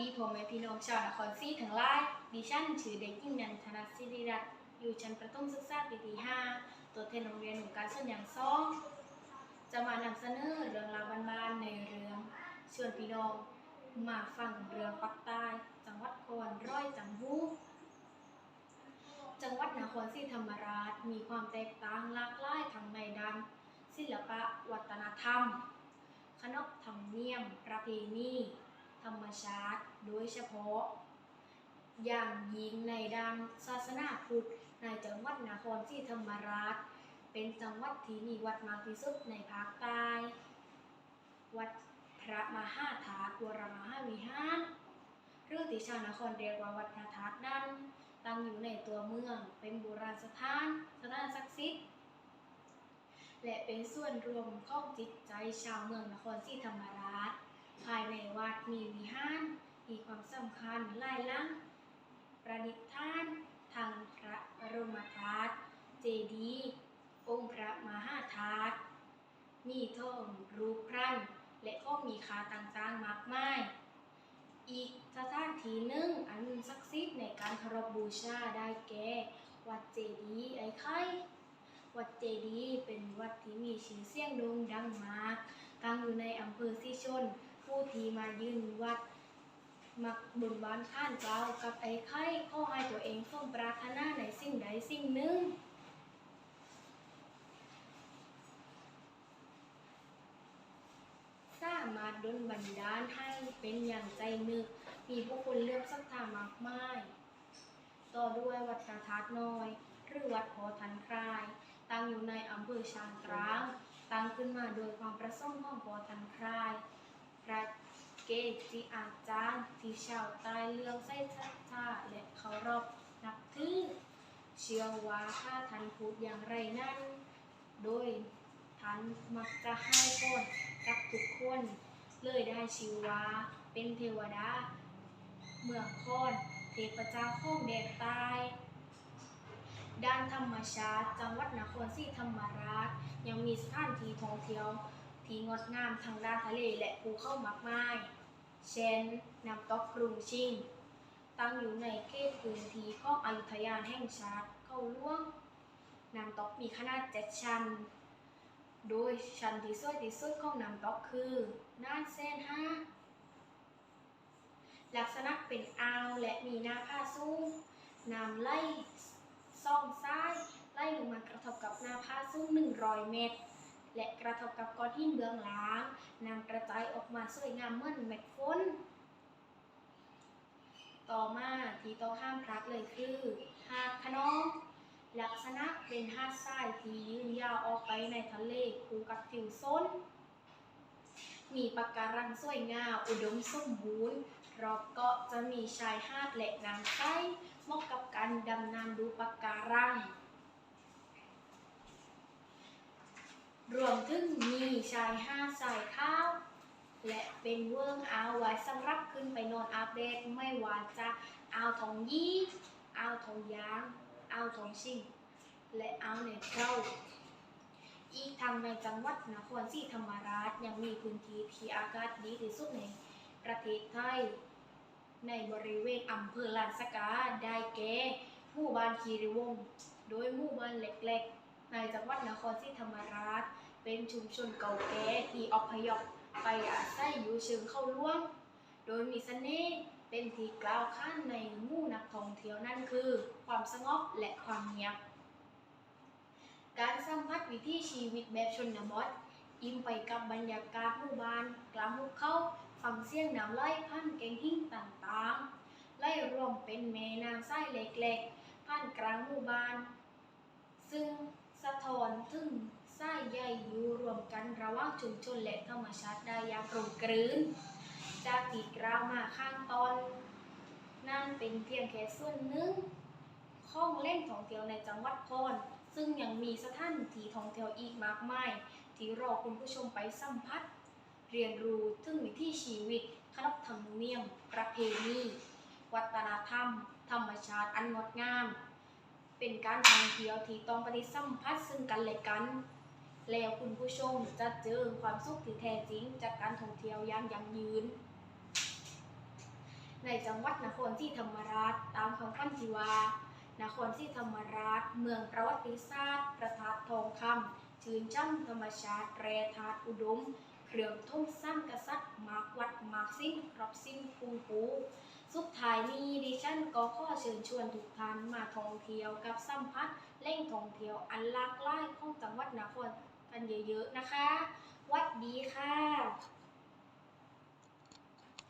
ดีพ่อแม่พี่น้องชาวนครศรีทั้งหลายดิฉันชื่อเด็กหญิงนันทนาศิริรัตน์อยู่ชั้นประถมศึกษาปีที่5ตัวแทนโรงเรียนหนูการส่วนอย่างสองจะมานำเสนอเรื่องราวบ้านๆในเรื่องชวนพี่น้องมาฟังเรื่องปักใต้ จังหวัดคอนร้อยจังหูจังหวัดนครศรีธรรมราชมีความแตกต่างหลากหลายทั้งในด้านศิลปะวัฒนธรรม ขนบธรรมเนียม ประเพณี ธรรมชาติโดยเฉพาะ อย่างยิ่งในด้านศาสนาพุทธในจังหวัดนครศรีธรรมราช เป็นจังหวัดที่มีวัดมากที่สุดในภาคใต้ วัดพระมหาธาตุวรมหาวิหารหรือที่ชาวนครเรียกว่าวัดพระธาตุนั้น ตั้งอยู่ในตัวเมืองเป็นโบราณสถานสถานศักดิ์สิทธิ์และเป็นส่วนรวมของจิตใจชาวเมืองนครศรีธรรมราช ภายในวัดมีวิหาร มีความสำคัญหลายลังประดิษฐานทางพระบรมธาตุเจดีย์องค์พระมหาธาตุมีทองรูปพรันและก็มีคาต่างๆมากมาย อีกสถานที่หนึ่งอันศักดิ์สิทธิ์ในการเคารพบูชาได้แก่ วัดเจดีย์ไอ้ไข่วัดเจดีย์เป็นวัดที่มีชื่อเสียงโด่งดังมากตั้งอยู่ในอำเภอสิชน ผู้ที่มายืนวัด มักบนบานข้านเกล่าวกับไอ้ไข่ข้อให้ตัวเองสมปรารถนาในสิ่งใดสิ่งหนึ่ง สามารถดลบันดาลให้เป็นอย่างใจนึก มีผู้คนเลือกศรัทธามากมาย ต่อด้วยวัดพระธาตุน้อย หรือวัดโพอทันคราย ตั้งอยู่ในอำเภอชางกราง ตั้งขึ้นมาโดยความประสงค์ของโพอทันคราย ระเกจิอาจารย์ ที่ชาวใต้เลื่อมใส่ศรัทธาและเคารพนับถือเชื่อว่าถ้าท่านพูดอย่างไรนั้น โดยท่านมักจะให้พรกับทุกคน เลยได้ชื่อว่าเป็นเทวดา เมืองคอนเทพเจ้าของแดนใต้ด้านธรรมชาติจังหวัดนครศรีธรรมราช ยังมีสถานที่ท่องเที่ยว ที่งดงามทางด้านทะเลและภูเขามากมาย เช่นน้ำตกกรุงชิง ตั้งอยู่ในเขตพื้นที่ของอยุธยาแห่งชาติเข้าล่วงน้ำตกมีขนาดเจ็ดชั้น โดยชั้นที่สวยที่สุดของน้ำตกคือน่านเส้นห้าลักษณะเป็นอ่าวและมีหน้าผาสูงน้ำไหลซ่องซ้ายไล่ลงมากระทบกับหน้าผาสูง100 เมตร และกระทบกับก้อนหินเบื้องหลังนำกระจายออกมาสวยงามเหมือนเม็ดฝนต่อมาที่ต้องห้ามพลัดเลยคือหาดขนองลักษณะเป็นหาดทรายที่ยืนยาวออกไปในทะเลคู่กับทิวส้น มีปะการังสวยงามอุดมสมบูรณ์รอบเกาะจะมีชายหาดและน้ำใสเหมาะกับการดำน้ำดูปะการัง รวมถึงมีชายห้าดสายข้าว และเป็นเวิร์งอาไว้สำหรับขึ้นไปนอนอาบแดดไม่ว่าจะเอาทองยี่เอาทองยางเอาทองชิงและเอาเนตเจ้าอีกทางในจังหวัดนครศรีธรรมราชยังมีพื้นที่ที่อากาศดีที่สุดในประเทศไทย ในบริเวณอำเภอลานสกาได้แก่หมู่บ้านคีรีวงศ์โดยหมู่บ้านเล็กๆ ในจังหวัดนครศรีธรรมราช เป็นชุมชนเก่าแก่ที่อพยพไปอาศัยอยู่เชิงเข้าร่วม โดยมีเสน่ห์เป็นที่กล่าวขานในหมู่นักท่องเที่ยวนั่นคือ ความสงบและความเงียบ การสัมผัสวิถีชีวิตแบบชนบทอิ่มไปกับบรรยากาศหมู่บ้านกลางหุบเขาฟังเสียงน้ำไหลผ่านแกงหิ้งต่างๆไหลรวมเป็นแม่น้ำไส้เล็กๆผ่านกลางหมู่บ้าน ซึ่งสะท้อนถึง ไส้ใหญ่อยู่รวมกันระหว่างชุมชนและธรรมชาติได้อย่างกลมกลืนจากที่กล่าวมาข้างตอน นั่นเป็นเพียงแค่ส่วนหนึ่งข้องเล่นท่องเที่ยวในจังหวัดพรซึ่งยังมีสถานที่ท่องเที่ยวอีกมากมาย ที่รอคุณผู้ชมไปสัมผัส เรียนรู้ถึงวิถีชีวิตขนบธรรมเนียม ประเพณี วัฒนธรรม ธรรมชาติอันงดงาม เป็นการท่องเที่ยวที่ต้องปฏิสัมพันธ์ซึ่งกันและกัน แล้วคุณผู้ชมจะเจอความสุขที่แท้จริง จากการท่องเที่ยวอย่างยั่งยืน ในจังหวัดนครศรีธรรมราชตามคำขวัญที่ว่านครศรีธรรมราช เมืองประวัติศาสตร์ ประทาดทองคำชื่นช่ำธรรมชาติแรธาตุอุดม เครื่องทุ่งสร้างกษัตริย์มากวัดมากสิ้นครบสิ้นภูมิภูสุดท้ายนี้ดิฉันก็ขอเชิญชวนทุกท่านมาท่องเที่ยวกับสัมผัสแหล่งท่องเที่ยวอันหลากหลายของจังหวัดนคร กันเยอะๆนะคะ วัดดีค่ะ